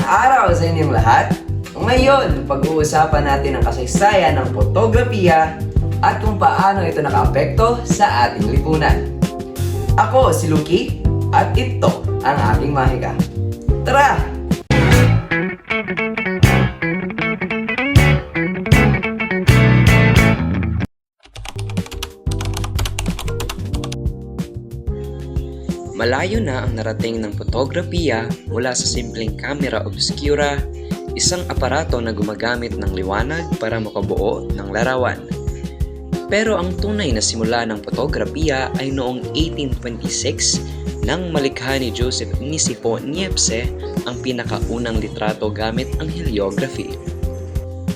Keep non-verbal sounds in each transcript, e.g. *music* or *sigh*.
Magandang araw sa inyong lahat! Ngayon, pag-uusapan natin ang kasaysayan ng fotografiya at kung paano ito nakaapekto sa ating lipunan. Ako si Luki at ito ang aking mahika. Tara! Malayo na ang narating ng fotografiya mula sa simpleng camera obscura, isang aparato na gumagamit ng liwanag para makabuo ng larawan. Pero ang tunay na simula ng fotografiya ay noong 1826 nang malikha ni Joseph Nisipo Niepce ang pinakaunang litrato gamit ang heliography.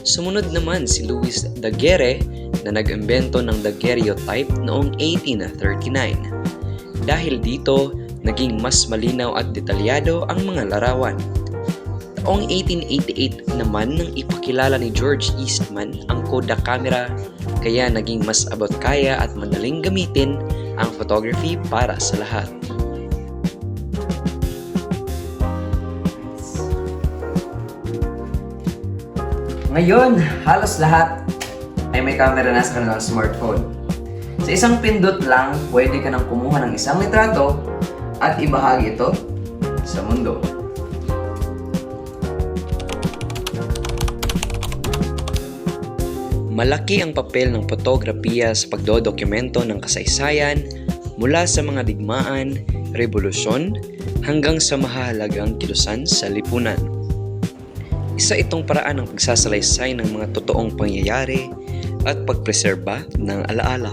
Sumunod naman si Louis Daguerre na nag-imbento ng daguerreotype noong 1839. Dahil dito, naging mas malinaw at detalyado ang mga larawan. Taong 1888 naman nang ipakilala ni George Eastman ang Kodak camera, kaya naging mas abot kaya at madaling gamitin ang photography para sa lahat. Ngayon, halos lahat ay may camera na sa kanilang smartphone. Sa isang pindot lang, pwede ka nang kumuha ng isang litrato at ibahagi ito sa mundo. Malaki ang papel ng fotografiya sa pagdodokumento ng kasaysayan mula sa mga digmaan, revolusyon, hanggang sa mahalagang kilusan sa lipunan. Isa itong paraan ng pagsasalaysay ng mga totoong pangyayari at pagpreserba ng alaala.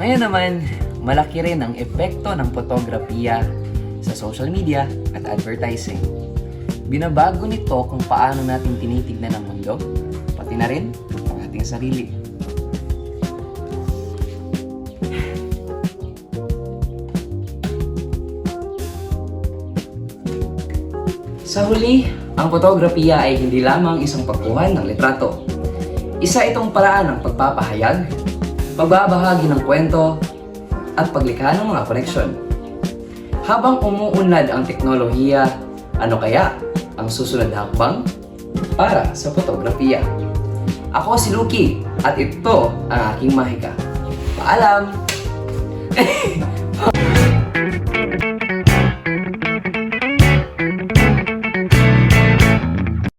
Ngayon naman, malaki rin ang epekto ng fotografiya sa social media at advertising. Binabago nito kung paano natin tinitignan ang mundo, pati na rin ang ating sarili. Sa huli, ang fotografiya ay hindi lamang isang pagkuhan ng litrato. Isa itong paraan ng pagpapahayag, pagbabahagi ng kwento, at paglikha ng mga koneksyon. Habang umuunlad ang teknolohiya, ano kaya ang susunod na hakbang para sa fotografiya? Ako si Lucky at ito ang aking mahika. Paalam! *laughs*